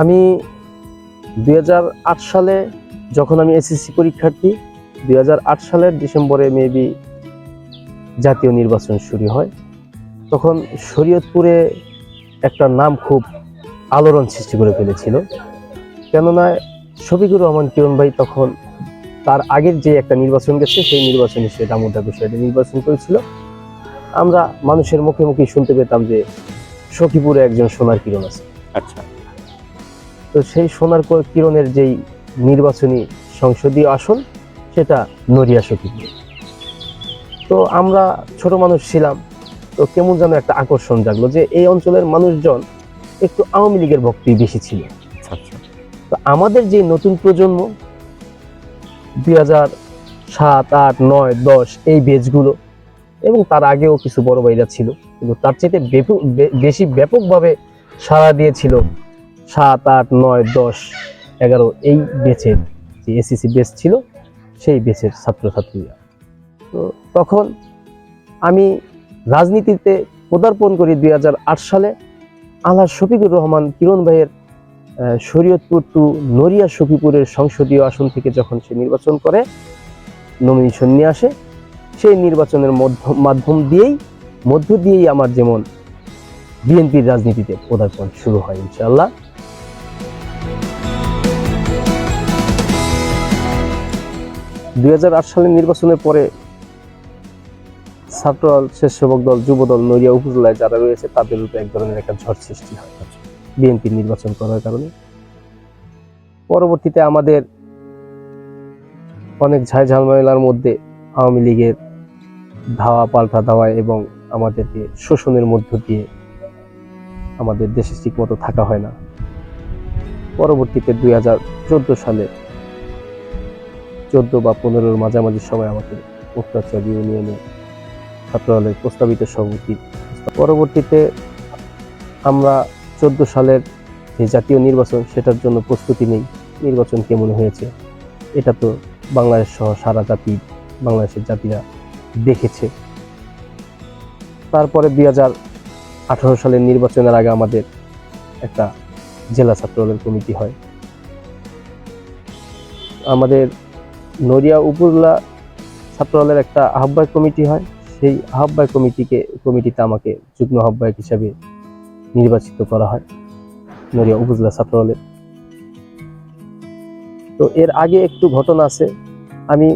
আমি দু হাজার আট সালে যখন আমি এসএসসি পরীক্ষার্থী দু হাজার আট সালের ডিসেম্বরে মেবি জাতীয় নির্বাচন শুরু হয়। তখন শরীয়তপুরে একটা নাম খুব আলোড়ন সৃষ্টি করে ফেলেছিল। কেননা শফিকুর রহমান কিরণ ভাই তখন তার আগের যে একটা নির্বাচন গেছে, সেই নির্বাচনে সে দামোদর বিষয়টা নির্বাচন করেছিল। আমরা মানুষের মুখে মুখে শুনতে পেতাম যে সখীপুরে একজন সোনার কিরণ আছে। আচ্ছা। তো সেই সোনার কিরণের যেই নির্বাচনী সংসদীয় আসন সেটা নড়িয়া সখীপুর তো আমরা ছোট মানুষ ছিলাম তো কেমন যেন একটা আকর্ষণ জাগলো যে এই অঞ্চলের মানুষজন একটু আওয়ামী লীগের ভক্তি বেশি ছিল। আচ্ছা। তো আমাদের যে নতুন প্রজন্ম দুই হাজার সাত আট নয় দশ এই বেচগুলো এবং তার আগেও কিছু বড় ভাইরা ছিল কিন্তু তার বে- বেশি ব্যাপকভাবে সাড়া দিয়েছিল সাত, আট, নয়, দশ, এগারো, এই বেচের যে এসিসি বেচ ছিল, সেই বেচের ছাত্রছাত্রীরা। তো তখন আমি রাজনীতিতে পদার্পণ করি দু হাজার আট সালে। আল্লাহ শফিকুর রহমান কিরণ ভাইয়ের শরীয়তপুর টু নড়িয়া সখীপুরের সংসদীয় আসন থেকে যখন সে নির্বাচন করে নমিনেশন নিয়ে আসে, সেই নির্বাচনের মধ্য- মাধ্যম দিয়েই, মধ্য দিয়েই আমার যেমন বিএনপির রাজনীতিতে পদার্পণ শুরু হয় ইনশাআল্লাহ। দুই হাজার আট সালের নির্বাচনের পরে ছাত্রদল স্বেচ্ছাসেবক দল যুবদল নড়িয়া উপজেলায় যারা রয়েছে, তাদের উপরে এক ধরনের একটা ঝড় সৃষ্টি হয়। বিএনপি নির্বাচন করার কারণে। পরবর্তীতে আমাদের অনেক ঝাই ঝালমালার মধ্যে আওয়ামী লীগের ধাওয়া, পাল্টা ধাওয়া এবং আমাদেরকে শোষণের মধ্য দিয়ে আমাদের দেশে ঠিকমতো থাকা হয় না। পরবর্তীতে দুই হাজার চোদ্দ সালে চোদ্দ বা পনেরোর মাঝামাঝি সময় আমাকে মুক্তাচার ইউনিয়নে ছাত্রদলের প্রস্তাবিত সভাপতি। পরবর্তীতে আমরা চোদ্দ সালের যে জাতীয় নির্বাচন, সেটার জন্য প্রস্তুতি নেই। নির্বাচন কেমন হয়েছে? এটা তো বাংলাদেশ সহ সারা জাতি, বাংলাদেশের জাতিরা দেখেছে। তারপরে দুই হাজার আঠারো সালের নির্বাচনের আগে আমাদের একটা জেলা ছাত্রদলের কমিটি হয়। আমাদের নড়িয়া উপজেলা ছাত্রদলের একটা আহ্বায়ক কমিটি হয়। সেই আহ্বায়ক কমিটিকে, কমিটিতে আমাকে যুগ্ম আহ্বায়ক হিসাবে নির্বাচিত করা হয় নড়িয়া উপজেলা ছাত্রদলের। তো এর আগে একটু ঘটনা আছে। আমি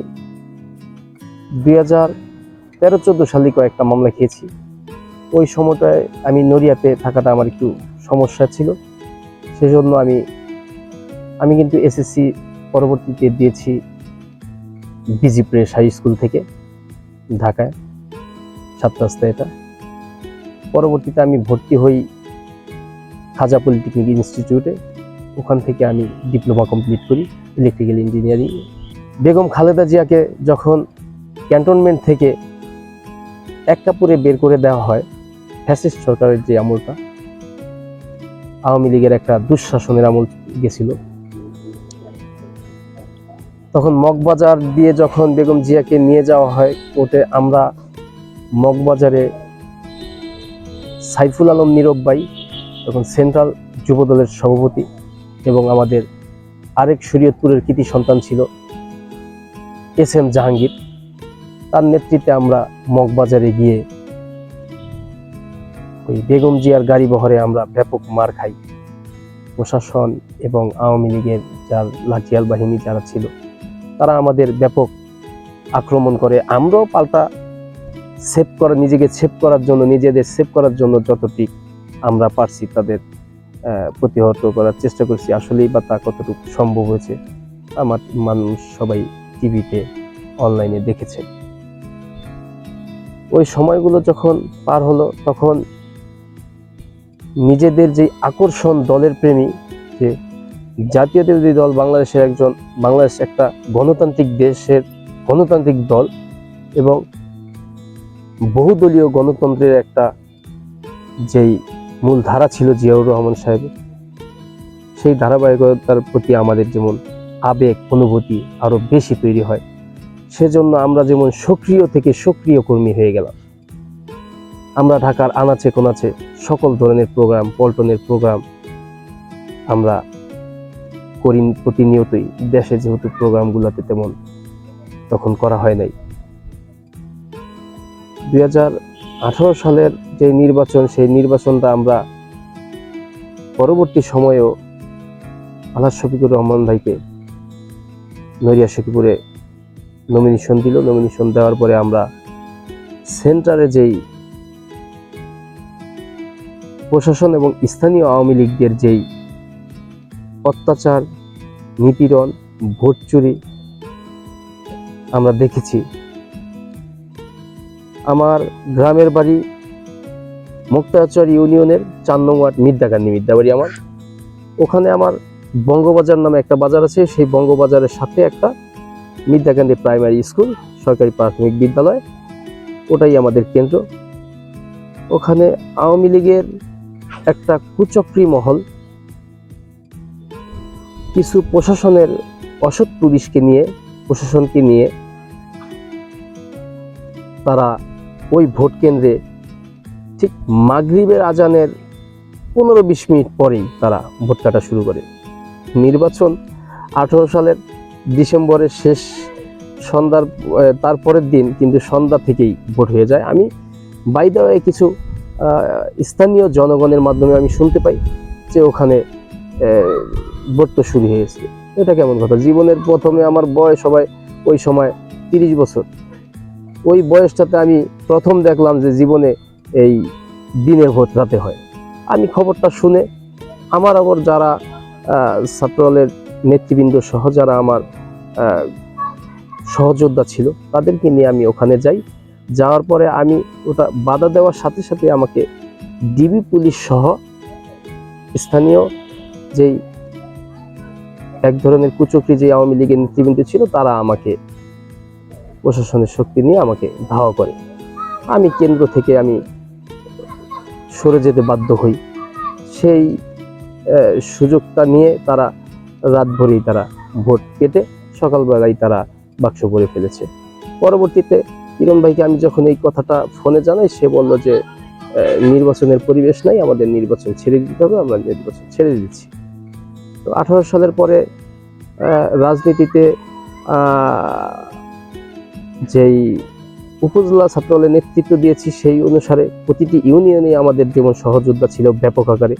দুই হাজার তেরো চোদ্দ সালে কয়েকটা মামলা খেয়েছি। ওই সময়টায় আমি নড়িয়াতে থাকাটা আমার একটু সমস্যা ছিল। সেজন্য আমি আমি কিন্তু এসএসসি পরবর্তীতে দিয়েছি বিজি প্রেস হাই স্কুল থেকে ঢাকায় সাত রাস্তা এটা। পরবর্তীতে আমি ভর্তি হই খাজা পলিটেকনিক ইনস্টিটিউটে। ওখান থেকে আমি ডিপ্লোমা কমপ্লিট করি ইলেকট্রিক্যাল ইঞ্জিনিয়ারিং বেগম খালেদা জিয়াকে যখন ক্যান্টনমেন্ট থেকে এক কাপড়ে বের করে দেওয়া হয় ফ্যাসিস্ট সরকারের যে আমলটা, আওয়ামী লীগের একটা দুঃশাসনের আমল গেছিল। তখন মগবাজার দিয়ে যখন বেগম জিয়াকে নিয়ে যাওয়া হয় কোর্টে আমরা মগবাজারে সাইফুল আলম নীরব তখন সেন্ট্রাল যুবদলের সভাপতি এবং আমাদের আরেক শরীয়তপুরের কৃতি সন্তান ছিল, এস এম জাহাঙ্গীর। তার নেতৃত্বে আমরা মগবাজারে গিয়ে ওই বেগম জিয়ার গাড়ি বহরে আমরা ব্যাপক মার খাই। প্রশাসন এবং আওয়ামী লীগের যার লাঠিয়াল বাহিনী যারা ছিল তারা আমাদের ব্যাপক আক্রমণ করে। আমরাও পাল্টা সেভ করা, নিজেকে সেভ করার জন্য, নিজেদের সেভ করার জন্য যতটি আমরা পারছি তাদের প্রতিহত করার চেষ্টা করছি। আসলেই বা তা কতটুকু সম্ভব হয়েছে, আমার মানুষ সবাই টিভিতে অনলাইনে দেখেছে। ওই সময়গুলো যখন পার হলো, তখন নিজেদের যে আকর্ষণ দলের প্রেমী, যে জাতীয়তাবাদী দল বাংলাদেশের একজন, বাংলাদেশ একটা গণতান্ত্রিক দেশের গণতান্ত্রিক দল এবং বহুদলীয় গণতন্ত্রের একটা যেই মূল ধারা ছিল জিয়াউর রহমান সাহেবের সেই ধারাবাহিকতার প্রতি আমাদের যেমন আবেগ, অনুভূতি আরও বেশি তৈরি হয়, সেজন্য আমরা যেমন সক্রিয় থেকে সক্রিয় কর্মী হয়ে গেলাম। আমরা ঢাকার আনাচে কোনাচে সকল ধরনের প্রোগ্রাম, পল্টনের প্রোগ্রাম আমরা করি প্রতিনিয়তই দেশে যেহেতু প্রোগ্রামগুলোতে তেমন তখন করা হয় নাই। দুই হাজার আঠারো সালের যে নির্বাচন, সেই নির্বাচনটা আমরা পরবর্তী সময়েও আল্লাহ শফিকুর রহমান ভাইকে নড়িয়া সখীপুরে নমিনেশন দিল। নমিনেশন দেওয়ার পরে আমরা সেন্টারে যেই প্রশাসন এবং স্থানীয় আওয়ামী লীগদের যেই অত্যাচার, নিপীড়ন, ভোট চুরি আমরা দেখেছি। আমার গ্রামের বাড়ি মুক্তাচর ইউনিয়নের চার নং ওয়ার্ড মিদ্যাবাড়ি আমার। ওখানে আমার বঙ্গবাজার নামে একটা বাজার আছে, সেই বঙ্গবাজারের সাথে একটা মিদ্যাকান্দি প্রাইমারি স্কুল, সরকারি প্রাথমিক বিদ্যালয়, ওটাই আমাদের কেন্দ্র। ওখানে আওয়ামী লীগের একটা কুচক্রী মহল কিছু প্রশাসনের অসৎ পুলিশকে নিয়ে, প্রশাসনকে নিয়ে তারা ওই ভোট কেন্দ্রে ঠিক মাগরিবের আজানের পনেরো বিশ মিনিট পরেই তারা ভোট কাটা শুরু করে। নির্বাচন আঠেরো সালের ডিসেম্বরের শেষ সন্ধ্যার তারপরের দিন কিন্তু সন্ধ্যা থেকেই ভোট হয়ে যায়। আমি বাইদা কিছু স্থানীয় জনগণের মাধ্যমে আমি শুনতে পাই যে ওখানে আহ, ভোট তো শুরু হয়েছে। এটা কেমন কথা? জীবনের প্রথমে আমার বয়স সবাই ওই সময় তিরিশ বছর। ওই বয়সটাতে আমি প্রথম দেখলাম যে জীবনে এই দিনের ভোট রাতে হয়। আমি খবরটা শুনে আমার আবার যারা ছাত্রদলের নেতৃবৃন্দ সহ যারা আমার সহযোদ্ধা ছিল তাদেরকে নিয়ে আমি ওখানে যাই। যাওয়ার পরে আমি ওটা বাধা দেওয়ার সাথে সাথে আমাকে ডিবি পুলিশ সহ স্থানীয় যেই এক ধরনের কুচক্রি যে আওয়ামী লীগের নেতৃবৃন্দ ছিল, তারা আমাকে প্রশাসনের শক্তি নিয়ে আমাকে ধাওয়া করে। আমি কেন্দ্র থেকে আমি সরে যেতে বাধ্য হই। সেই সুযোগটা নিয়ে তারা রাত ভরেই তারা ভোট কেটে সকালবেলায় তারা বাক্স করে ফেলেছে। পরবর্তীতে কিরণ ভাইকে আমি যখন এই কথাটা ফোনে জানাই, সে বলল যে নির্বাচনের পরিবেশ নাই, আমাদের নির্বাচন ছেড়ে দিতে হবে, আমরা নির্বাচন ছেড়ে দিচ্ছি। তো আঠারো সালের পরে রাজনীতিতে যেই উপজেলা ছাত্রদলের নেতৃত্ব দিয়েছি, সেই অনুসারে প্রতিটি ইউনিয়নে আমাদের যেমন সহযোদ্ধা ছিল ব্যাপক আকারে,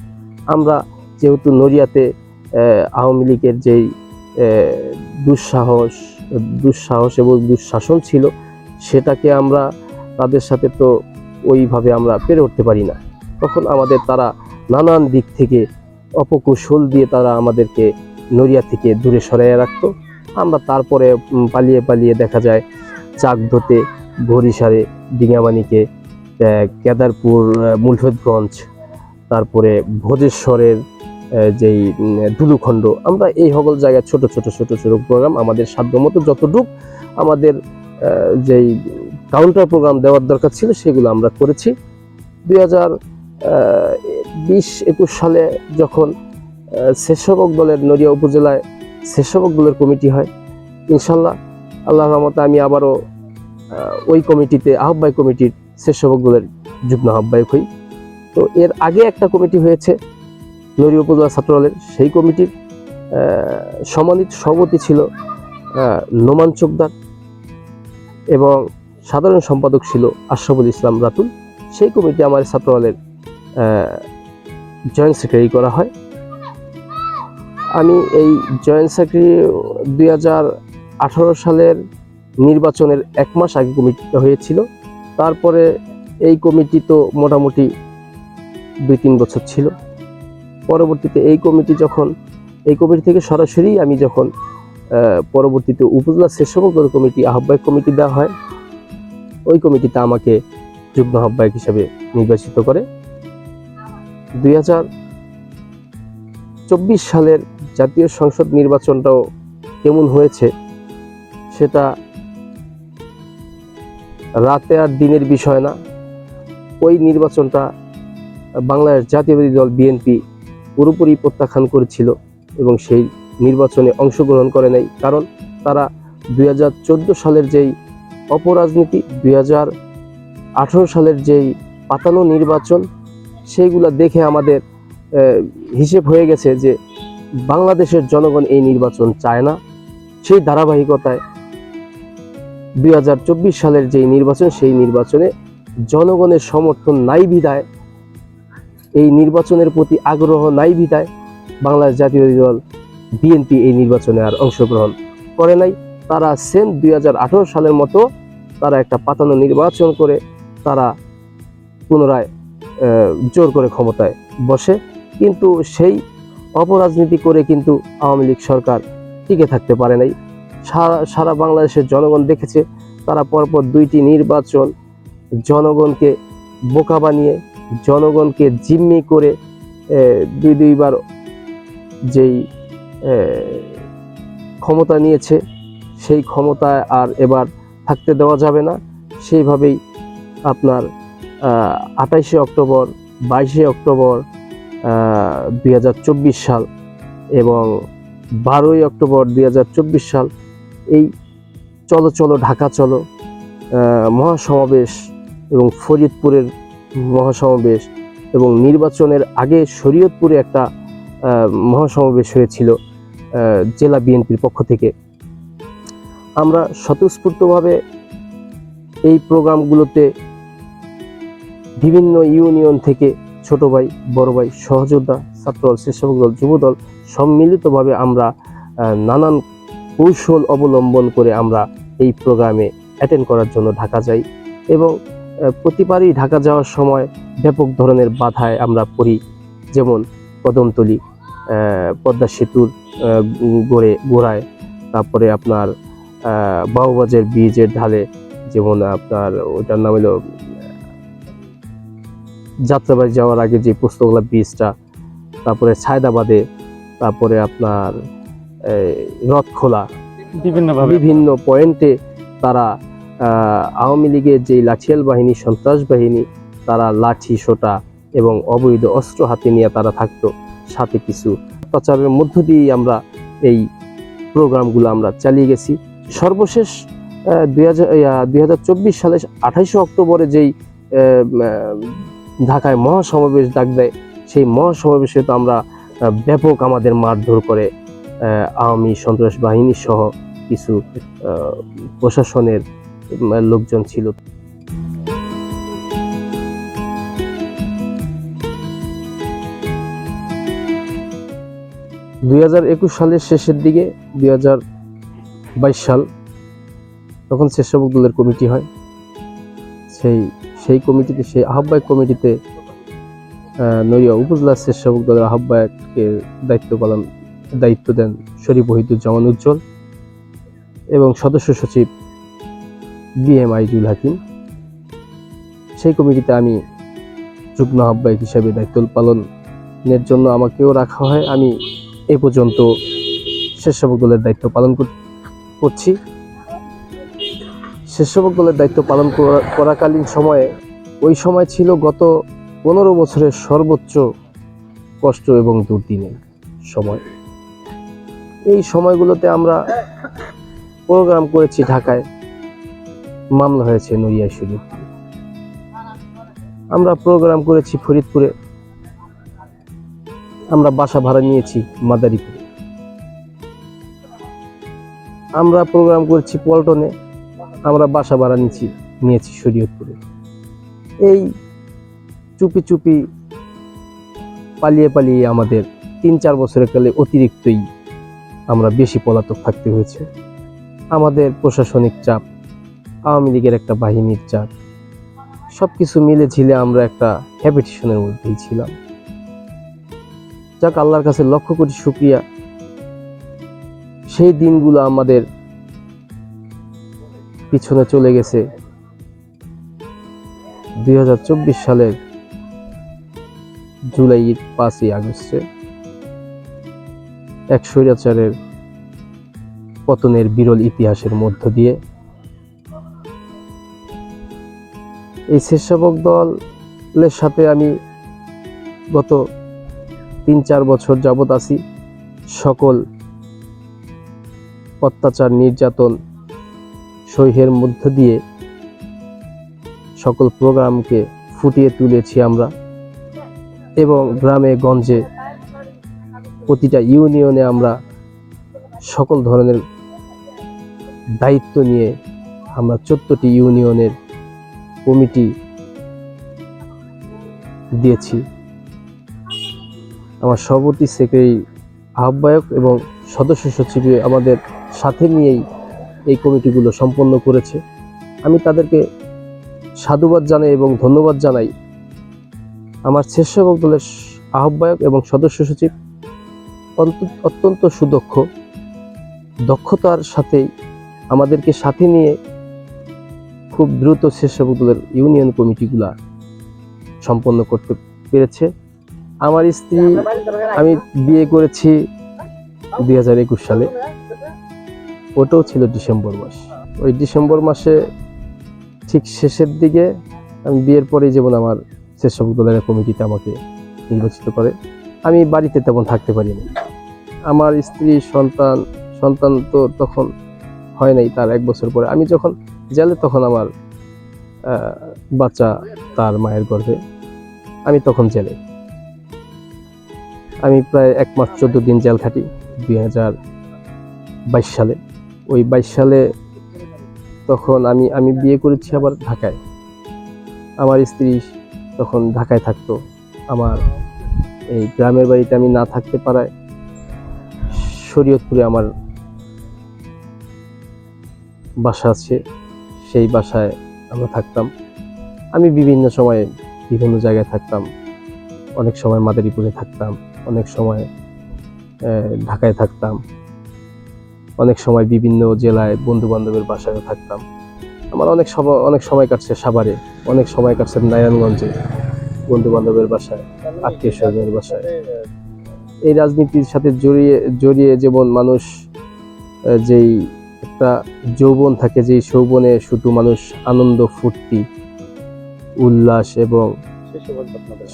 আমরা যেহেতু নড়িয়াতে আওয়ামী লীগের যেই দুঃসাহস দুঃসাহস এবং দুঃশাসন ছিল, সেটাকে আমরা তাদের সাথে তো ওইভাবে আমরা পেরে উঠতে পারি না তখন আমাদের তারা নানান দিক থেকে অপকৌশল দিয়ে তারা আমাদেরকে নড়িয়া থেকে দূরে সরাইয়া রাখতো আমরা তারপরে পালিয়ে পালিয়ে দেখা যায় চাকদোতে ঘড়িসারে ডিঙামানিকে আহ, কেদারপুর আহ, মুলফতগঞ্জ তারপরে ভোজেশ্বরের যেই ধুলুখণ্ড আমরা এই সকল জায়গায় ছোট ছোট ছোট ছোট প্রোগ্রাম আমাদের সাধ্যমতো যতটুক আমাদের যেই কাউন্টার প্রোগ্রাম দেওয়ার দরকার ছিল, সেগুলো আমরা করেছি। দুই হাজার বিশ একুশ সালে যখন স্বেচ্ছাসেবক দলের নড়িয়া উপজেলায় স্বেচ্ছাসেবক দলের কমিটি হয়, ইনশাল্লাহ আল্লাহ রহমতে আমি আবারও ওই কমিটিতে, আহ্বায়ক কমিটির স্বেচ্ছাসেবক দলের যুগ্ম আহ্বায়ক হই। তো এর আগে একটা কমিটি হয়েছে নড়িয়া উপজেলা ছাত্রদলের, সেই কমিটির সম্মানিত সভাপতি ছিল নোমান চোকদার এবং সাধারণ সম্পাদক ছিল আশরাফুল ইসলাম রাতুল। সেই কমিটি আমার ছাত্রদলের জয়েন্ট সেক্রেটারি করা হয়। আমি এই জয়েন্ট সেক্রেটারি দুই হাজার আঠারো সালের নির্বাচনের এক মাস আগে কমিটিটা হয়েছিল। তারপরে এই কমিটি তো মোটামুটি দুই তিন বছর ছিল। পরবর্তীতে এই কমিটি যখন, এই কমিটি থেকে সরাসরি আমি যখন পরবর্তীতে উপজেলা দল কমিটি, আহ্বায়ক কমিটি দেওয়া হয় ওই কমিটিতে আমাকে যুগ্ম আহ্বায়ক হিসাবে নির্বাচিত করে। দুই চব্বিশ সালের জাতীয় সংসদ নির্বাচনটাও কেমন হয়েছে সেটা রাতে আর দিনের বিষয় না। ওই নির্বাচনটা বাংলাদেশ জাতীয়বাদী দল বিএনপি পুরোপুরি প্রত্যাখ্যান করেছিল এবং সেই নির্বাচনে অংশগ্রহণ করে নাই। কারণ তারা দুই হাজার চোদ্দ সালের যেই অপরাজনীতি দু হাজার আঠেরো সালের যেই পাতানো নির্বাচন, সেইগুলা দেখে আমাদের হিসেব হয়ে গেছে যে বাংলাদেশের জনগণ এই নির্বাচন চায় না। সেই ধারাবাহিকতায় দুই হাজার চব্বিশ সালের যেই নির্বাচন, সেই নির্বাচনে জনগণের সমর্থন নাই বিদায় এই নির্বাচনের প্রতি আগ্রহ নাই বিদায় বাংলাদেশ জাতীয় দল, বিএনপি এই নির্বাচনে আর অংশগ্রহণ করে নাই। তারা সেম দুই হাজার আঠেরো সালের মতো তারা একটা পাতানো নির্বাচন করে তারা পুনরায় জোর করে ক্ষমতায় বসে। কিন্তু সেই অপরাজনীতি করে কিন্তু আওয়ামী লীগ সরকার টিকে থাকতে পারে নাই। সারা সারা বাংলাদেশের জনগণ দেখেছে তারা পরপর দুইটি নির্বাচন জনগণকে বোকা বানিয়ে, জনগণকে জিম্মি করে দুই, দুইবার যেই ক্ষমতা নিয়েছে। সেই ক্ষমতায় আর এবার থাকতে দেওয়া যাবে না। সেইভাবেই আপনার আঠাইশে অক্টোবর, বাইশে অক্টোবর দুই হাজার চব্বিশ সাল এবং বারোই অক্টোবর, দুই হাজার চব্বিশ সাল এই চলো চলো ঢাকা চলো মহাসমাবেশ এবং ফরিদপুরের মহাসমাবেশ এবং নির্বাচনের আগে শরীয়তপুরে একটা মহাসমাবেশ হয়েছিল জেলা বিএনপির পক্ষ থেকে। আমরা স্বতঃস্ফূর্তভাবে এই প্রোগ্রামগুলোতে বিভিন্ন ইউনিয়ন থেকে ছোট ভাই, বড় ভাই, সহযোদ্ধা ছাত্রদল স্বেচ্ছাসেবক দল যুবদল সম্মিলিতভাবে আমরা নানান কৌশল অবলম্বন করে আমরা এই প্রোগ্রামে অ্যাটেন্ড করার জন্য ঢাকা যাই এবং প্রতিবারই ঢাকা যাওয়ার সময় ব্যাপক ধরনের বাধায় আমরা পড়ি। যেমন কদমতলি পদ্মা সেতুর গড়ে, গোড়ায়, তারপরে আপনার বাউবাজের ব্রিজের ঢালে যেমন আপনার ওটার নাম হলো যাত্রাবাড়ি যাওয়ার আগে যে পোস্তগোলা ব্রিজটা তারপরে ছায়দাবাদে তারপরে আপনার রথখোলা বিভিন্নভাবে। বিভিন্ন পয়েন্টে তারা আওয়ামী লীগের যে লাঠিয়াল বাহিনী সন্ত্রাস বাহিনী তারা লাঠি সোটা এবং অবৈধ অস্ত্র হাতে নিয়ে তারা থাকতো। সাথে কিছু প্রচারের মধ্য দিয়েই আমরা এই প্রোগ্রামগুলো আমরা চালিয়ে গেছি। সর্বশেষ দুই সালে আঠাইশে অক্টোবরে যেই ঢাকায় মহাসমাবেশ ডাক দেয়, সেই মহাসমাবেশে তো আমরা ব্যাপক আমাদের মারধর করে আওয়ামী সন্ত্রাস বাহিনী সহ কিছু প্রশাসনের লোকজন ছিল। দুই হাজার একুশ সালের শেষের দিকে দুই হাজার বাইশ সাল, তখন স্বেচ্ছাসেবক দলের কমিটি হয়। সেই সেই কমিটিতে, সেই আহ্বায়ক কমিটিতে নড়িয়া উপজেলা স্বেচ্ছাসেবক দলের আহ্বায়ককে দায়িত্ব পালন, দায়িত্ব দেন শরীফ ওহিদুজ্জামান উজ্জ্বল এবং সদস্য সচিব বি এম আইজুল হাকিম। সেই কমিটিতে আমি যুগ্ম আহ্বায়ক হিসাবে দায়িত্ব পালনের জন্য আমাকেও রাখা হয়। আমি এ পর্যন্ত স্বেচ্ছাসেবক দলের দায়িত্ব পালন কর- করছি। স্বেচ্ছাসেবক দলের দায়িত্ব পালন করা- করাকালীন সময়ে, ওই সময় ছিল গত পনেরো বছরের সর্বোচ্চ কষ্ট এবং দুর্দিনের সময়। এই সময়গুলোতে আমরা প্রোগ্রাম করেছি ঢাকায়। মামলা হয়েছে নড়িয়া শরীফ আমরা প্রোগ্রাম করেছি ফরিদপুরে। আমরা বাসা ভাড়া নিয়েছি মাদারীপুরে। আমরা প্রোগ্রাম করছি পল্টনে, আমরা বাসা ভাড়া নিয়েছি নিয়েছি শরীয়তপুরে। এই চুপি চুপি পালিয়ে পালিয়ে আমাদের তিন চার বছরের কালে অতিরিক্তই আমরা বেশি পলাতক থাকতে হয়েছে। আমাদের প্রশাসনিক চাপ, আওয়ামী লীগের একটা বাহিনীর চাপ সব কিছু মিলে ঝিলে আমরা একটা হ্যাবিটেশনের মধ্যেই ছিলাম। যাক, আল্লাহর কাছে লক্ষ কোটি শুক্রিয়া। সেই দিনগুলো আমাদের পিছনে চলে গেছে। দু হাজার চব্বিশ সালের জুলাইয়ের পাঁচই আগস্টে এক স্বৈরাচারের পতনের বিরল ইতিহাসের মধ্য দিয়ে এই স্বেচ্ছাসেবক দলের সাথে আমি গত তিন চার বছর যাবৎ আছি। সকল অত্যাচার, নির্যাতন সহ্যের মধ্য দিয়ে সকল প্রোগ্রামকে ফুটিয়ে তুলেছি আমরা এবং গ্রামে, গঞ্জে প্রতিটা ইউনিয়নে আমরা সকল ধরনের দায়িত্ব নিয়ে আমরা চোদ্দটি ইউনিয়নের কমিটি দিয়েছি। আমার সভাপতি, সেক্রেটারি, আহ্বায়ক এবং সদস্য সচিব আমাদের সাথে নিয়েই এই কমিটিগুলো সম্পন্ন করেছে। আমি তাদেরকে সাধুবাদ জানাই এবং ধন্যবাদ জানাই। আমার স্বেচ্ছাসেবক দলের আহ্বায়ক এবং সদস্য সচিব অত্যন্ত সুদক্ষ। দক্ষতার সাথেই আমাদেরকে সাথে নিয়ে খুব দ্রুত স্বেচ্ছাসেবক দলের ইউনিয়ন কমিটিগুলা সম্পন্ন করতে পেরেছে। আমার স্ত্রী, আমি বিয়ে করেছি দুই হাজার একুশ সালে। ওটাও ছিল ডিসেম্বর মাস। ওই ডিসেম্বর মাসে ঠিক শেষের দিকে আমি বিয়ের পরেই যেমন আমার স্বেচ্ছাসেবক দলের কমিটিতে আমাকে নির্বাচিত করে, আমি বাড়িতে তেমন থাকতে পারিনি। আমার স্ত্রী, সন্তান সন্তান তো তখন হয় নাই তার এক বছর পরে। আমি যখন জেলে তখন আমার বাচ্চা তার মায়ের গর্ভে, আমি তখন জেলে। আমি প্রায় এক মাস চোদ্দ দিন জেল খাটি দুই হাজার বাইশ সালে। ওই বাইশ সালে তখন আমি আমি বিয়ে করেছি আবার ঢাকায়। আমার স্ত্রী তখন ঢাকায় থাকতো। আমার এই গ্রামের বাড়িতে আমি না থাকতে পারায় শরীয়তপুরে আমার বাসা আছে, সেই বাসায় আমরা থাকতাম। আমি বিভিন্ন সময়ে বিভিন্ন জায়গায় থাকতাম। অনেক সময় মাদারীপুরে থাকতাম, অনেক সময় ঢাকায় থাকতাম। অনেক সময় বিভিন্ন জেলায় বন্ধু বান্ধবের বাসায় থাকতাম। আমার অনেক সময় অনেক সময় কাটছে সাভারে, অনেক সময় কাটছে নারায়ণগঞ্জে বন্ধু বান্ধবের বাসায়, আত্মীয় স্বজনের বাসায়। এই রাজনীতির সাথে জড়িয়ে জড়িয়ে যেমন মানুষ যেই একটা যৌবন থাকে, যেই যৌবনে শুধু মানুষ আনন্দ, ফুর্তি, উল্লাস এবং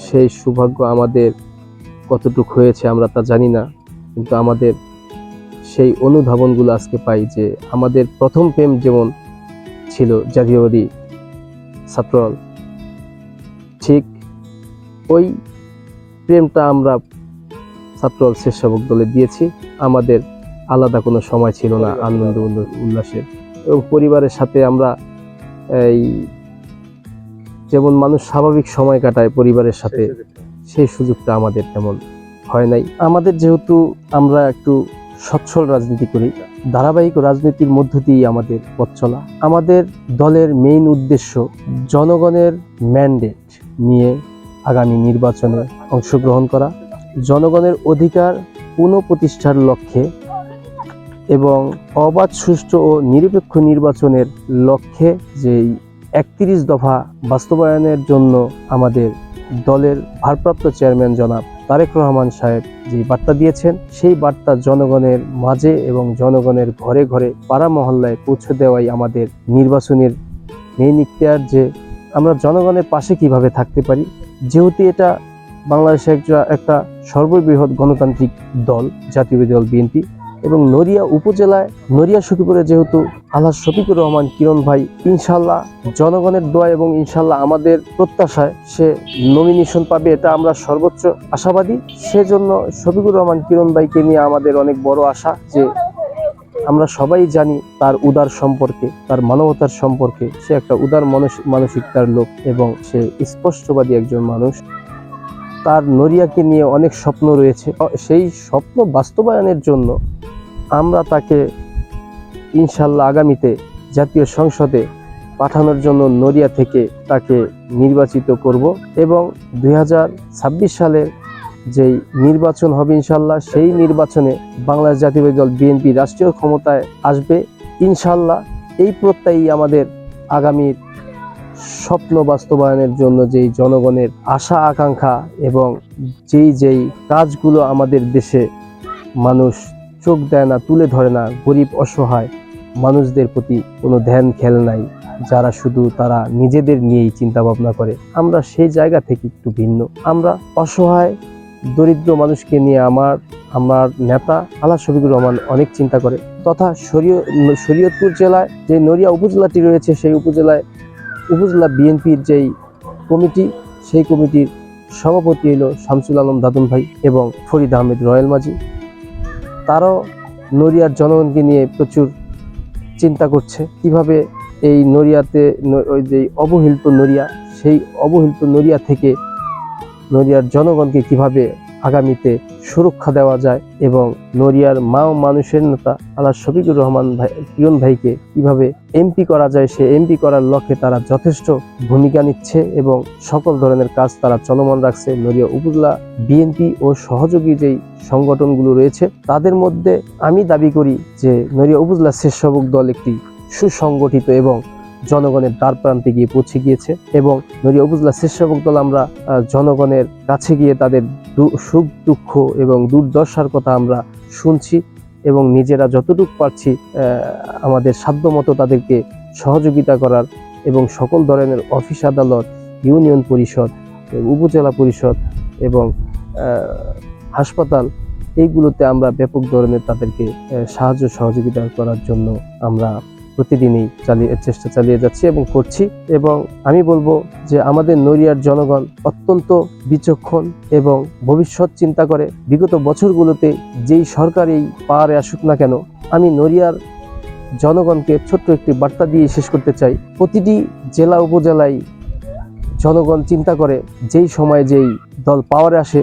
সেই সৌভাগ্য আমাদের কতটুক হয়েছে আমরা তা জানি না, কিন্তু আমাদের সেই অনুধাবনগুলো আজকে পাই যে আমাদের প্রথম প্রেম যেমন ছিল জাতীয়বাদী ছাত্রদল ঠিক ওই প্রেমটা আমরা ছাত্রদল স্বেচ্ছাসেবক দলে দিয়েছি। আমাদের আলাদা কোনো সময় ছিল না আনন্দ উল্ল- উল্লাসের। এবং পরিবারের সাথে আমরা এই যেমন মানুষ স্বাভাবিক সময় কাটায় পরিবারের সাথে সেই সুযোগটা আমাদের তেমন হয় নাই। আমাদের যেহেতু আমরা একটু সচ্ছল রাজনীতি করি। ধারাবাহিক রাজনীতির মধ্য দিয়েই আমাদের পথ চলা। আমাদের দলের মেইন উদ্দেশ্য জনগণের ম্যান্ডেট নিয়ে আগামী নির্বাচনে অংশগ্রহণ করা। জনগণের অধিকার পুনঃপ্রতিষ্ঠার লক্ষ্যে এবং অবাধ, সুষ্ঠু ও নিরপেক্ষ নির্বাচনের লক্ষ্যে যেই একত্রিশ দফা বাস্তবায়নের জন্য আমাদের দলের ভারপ্রাপ্ত চেয়ারম্যান জনাব তারেক রহমান সাহেব যে বার্তা দিয়েছেন, সেই বার্তা জনগণের মাঝে এবং জনগণের ঘরে ঘরে পাড়া মহল্লায় পৌঁছে দেওয়াই আমাদের নির্বাচনের মেইন ইখতিয়ার যে আমরা জনগণের পাশে কীভাবে থাকতে পারি। যেহেতু এটা বাংলাদেশে একটা একটা সর্ববৃহৎ গণতান্ত্রিক দল জাতীয় দল, বিএনপি এবং নড়িয়া উপজেলায় নড়িয়া সখীপুরে যেহেতু আল্লাহ শফিকুর রহমান কিরণ ভাই ইনশাল্লাহ জনগণের দোয়া এবং ইনশাল্লাহ আমাদের প্রত্যাশায় সে নমিনেশন পাবে, এটা আমরা সর্বোচ্চ আশাবাদী। সেজন্য শফিকুর রহমান কিরণ ভাইকে নিয়ে আমাদের অনেক বড় আশা যে আমরা সবাই জানি তার উদার সম্পর্কে, তার মানবতার সম্পর্কে। সে একটা উদার মানস- মানসিকতার লোক এবং সে স্পষ্টবাদী একজন মানুষ। তার নরিয়াকে নিয়ে অনেক স্বপ্ন রয়েছে। সেই স্বপ্ন বাস্তবায়নের জন্য আমরা তাকে ইনশাল্লাহ আগামীতে জাতীয় সংসদে পাঠানোর জন্য নদিয়া থেকে তাকে নির্বাচিত করব এবং দুই সালের যেই নির্বাচন হবে ইনশাল্লাহ, সেই নির্বাচনে বাংলাদেশ জাতীয়বাদী দল বিএনপি রাষ্ট্রীয় ক্ষমতায় আসবে। ইনশাল্লাহ এই প্রত্যয়ই আমাদের আগামীর স্বপ্ন বাস্তবায়নের জন্য যেই জনগণের আশা, আকাঙ্ক্ষা এবং যেই যেই কাজগুলো আমাদের দেশে মানুষ চোখ দেয় না, তুলে ধরে না, গরিব, অসহায় মানুষদের প্রতি কোনো ধ্যান, খেল নাই। যারা শুধু তারা নিজেদের নিয়েই চিন্তা ভাবনা করে। আমরা সেই জায়গা থেকে একটু ভিন্ন। আমরা অসহায়, দরিদ্র মানুষকে নিয়ে আমার আমার নেতা আল্লাহ শফিকুর রহমান অনেক চিন্তা করে। তথা শরীয়, শরীয়তপুর জেলায় যে নড়িয়া উপজেলাটি রয়েছে, সেই উপজেলায়, উপজেলা বিএনপির যেই কমিটি, সেই কমিটির সভাপতি হলো শামসুল আলম দাদুন ভাই এবং ফরিদ আহমেদ রয়েল মাঝি। তারাও নড়িয়ার জনগণকে নিয়ে প্রচুর চিন্তা করছে। কীভাবে এই নড়িয়াতে ওই যে অবহেলিত নড়িয়া, সেই অবহেলিত নড়িয়া থেকে নড়িয়ার জনগণকে কীভাবে আগামীতে সুরক্ষা দেওয়া যায় এবং নড়িয়ার মা ও মানুষের নেতা আল্লাহ শফিকুর রহমান ভাই, পিয়ন ভাইকে কীভাবে এমপি করা যায়, সে এমপি করার লক্ষ্যে তারা যথেষ্ট ভূমিকা নিচ্ছে এবং সকল ধরনের কাজ তারা চলমান রাখছে। নড়িয়া উপজেলা বিএনপি ও সহযোগী যেই সংগঠনগুলো রয়েছে, তাদের মধ্যে আমি দাবি করি যে নড়িয়া উপজেলা স্বেচ্ছাসেবক দল একটি সুসংগঠিত এবং জনগণের দ্বার প্রান্তে গিয়ে পৌঁছে গিয়েছে এবং নড়িয়া উপজেলা স্বেচ্ছাসেবক দল আমরা জনগণের কাছে গিয়ে তাদের সুখ, দুঃখ এবং দুর্দশার কথা আমরা শুনছি এবং নিজেরা যতটুকু পারছি আমাদের সাধ্যমতো তাদেরকে সহযোগিতা করার এবং সকল ধরনের অফিস আদালত, ইউনিয়ন পরিষদ, উপজেলা পরিষদ এবং হাসপাতাল এইগুলোতে আমরা ব্যাপক ধরনের তাদেরকে সাহায্য সহযোগিতা করার জন্য আমরা প্রতিদিনই চালিয়ে, চেষ্টা চালিয়ে যাচ্ছি এবং করছি। এবং আমি বলব যে আমাদের নড়িয়ার জনগণ অত্যন্ত বিচক্ষণ এবং ভবিষ্যৎ চিন্তা করে। বিগত বছরগুলোতে যেই সরকার এই পাওয়ারে আসুক না কেন, আমি নড়িয়ার জনগণকে ছোট্ট একটি বার্তা দিয়ে শেষ করতে চাই। প্রতিটি জেলা উপজেলায় জনগণ চিন্তা করে যেই সময় যেই দল পাওয়ারে আসে,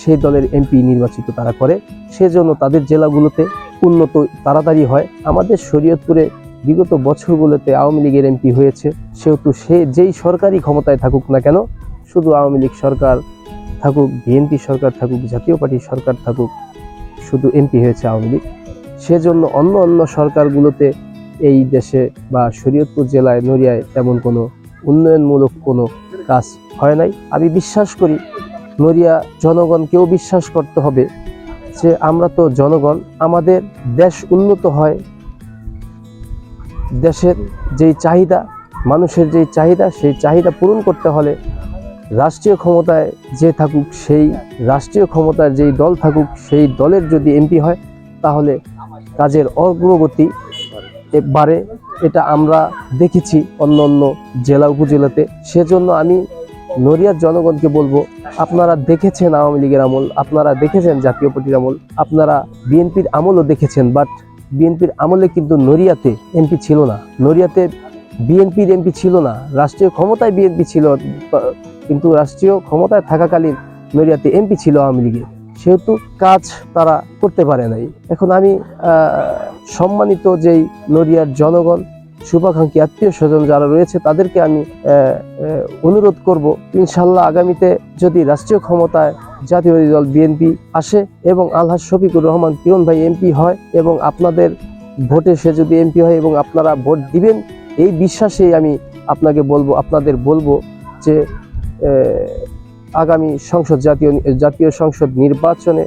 সেই দলের এমপি নির্বাচিত তারা করে। সেজন্য তাদের জেলাগুলোতে উন্নত তাড়াতাড়ি হয়। আমাদের শরীয়তপুরে বিগত বছরগুলোতে আওয়ামী লীগের এমপি হয়েছে, সেহেতু সে যেই সরকারি ক্ষমতায় থাকুক না কেন, শুধু আওয়ামী লীগ সরকার থাকুক, বিএনপি সরকার থাকুক, জাতীয় পার্টির সরকার থাকুক, শুধু এমপি হয়েছে আওয়ামী লীগ। সেজন্য অন্য অন্য সরকারগুলোতে এই দেশে বা শরীয়তপুর জেলায়, নড়িয়ায় তেমন কোনো উন্নয়নমূলক কোনো কাজ হয় নাই। আমি বিশ্বাস করি, নড়িয়া জনগণকেও বিশ্বাস করতে হবে যে আমরা তো জনগণ, আমাদের দেশ উন্নত হয় দেশের যেই চাহিদা, মানুষের যেই চাহিদা, সেই চাহিদা পূরণ করতে হলে রাষ্ট্রীয় ক্ষমতায় যে থাকুক, সেই রাষ্ট্রীয় ক্ষমতার যেই দল থাকুক, সেই দলের যদি এমপি হয়, তাহলে কাজের অগ্রগতি বাড়ে। এটা আমরা দেখেছি অন্য অন্য জেলা, উপজেলাতে। সেজন্য আমি নড়িয়ার জনগণকে বলব, আপনারা দেখেছেন আওয়ামী লীগের আমল, আপনারা দেখেছেন জাতীয় পার্টির আমল, আপনারা বিএনপির আমলও দেখেছেন বাট বিএনপির আমলে কিন্তু নড়িয়াতে এমপি ছিল না। নড়িয়াতে বিএনপির এমপি ছিল না। রাষ্ট্রীয় ক্ষমতায় বিএনপি ছিল, কিন্তু রাষ্ট্রীয় ক্ষমতায় থাকাকালীন নড়িয়াতে এমপি ছিল আওয়ামী লীগের। সেহেতু কাজ তারা করতে পারে নাই। এখন আমি সম্মানিত যেই নড়িয়ার জনগণ, শুভাকাঙ্ক্ষী আত্মীয় স্বজন যারা রয়েছে, তাদেরকে আমি অনুরোধ করব, ইনশাল্লাহ আগামীতে যদি রাষ্ট্রীয় ক্ষমতায় জাতীয় দল বিএনপি আসে এবং আলহাজ শফিকুর রহমান কিরণ ভাই এমপি হয় এবং আপনাদের ভোটে সে যদি এমপি হয় এবং আপনারা ভোট দিবেন, এই বিশ্বাসেই আমি আপনাকে বলব, আপনাদের বলব যে আগামী সংসদ জাতীয় জাতীয় সংসদ নির্বাচনে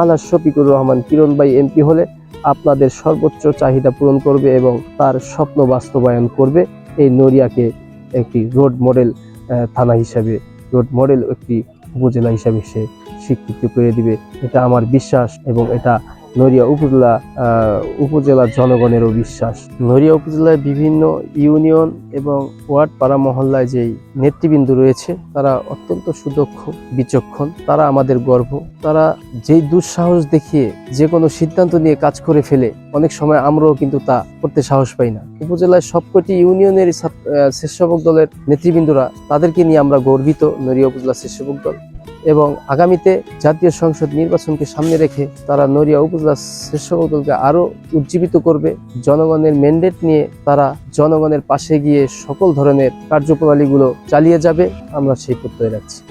আলহাজ শফিকুর রহমান কিরণ ভাই এমপি হলে আপনাদের সর্বোচ্চ চাহিদা পূরণ করবে এবং তার স্বপ্ন বাস্তবায়ন করবে। এই নড়িয়াকে একটি রোড মডেল থানা হিসাবে, রোড মডেল একটি উপজেলা হিসাবে সে স্বীকৃতি পেয়ে দিবে। এটা আমার বিশ্বাস এবং এটা নড়িয়া উপজেলা উপজেলার জনগণেরও বিশ্বাস। নড়িয়া উপজেলায় বিভিন্ন ইউনিয়ন এবং ওয়ার্ড পাড়া মহল্লায় যেই নেতৃবৃন্দ রয়েছে, তারা অত্যন্ত সুদক্ষ, বিচক্ষণ। তারা আমাদের গর্ব। তারা যেই দুঃসাহস দেখিয়ে যে কোনো সিদ্ধান্ত নিয়ে কাজ করে ফেলে, অনেক সময় আমরাও কিন্তু তা করতে সাহস পাই না। উপজেলায় সবকটি ইউনিয়নের স্বেচ্ছাসেবক দলের নেতৃবৃন্দরা তাদেরকে নিয়ে আমরা গর্বিত। নড়িয়া উপজেলা স্বেচ্ছাসেবক দল এবং আগামীতে জাতীয় সংসদ নির্বাচনকে সামনে রেখে তারা নড়িয়া উপজেলার শ্রেষ্ঠকে আরও আরও উজ্জীবিত করবে। জনগণের ম্যান্ডেট নিয়ে তারা জনগণের পাশে গিয়ে সকল ধরনের কার্যপ্রণালীগুলো চালিয়ে যাবে। আমরা সেই প্রত্যয় রাখছি।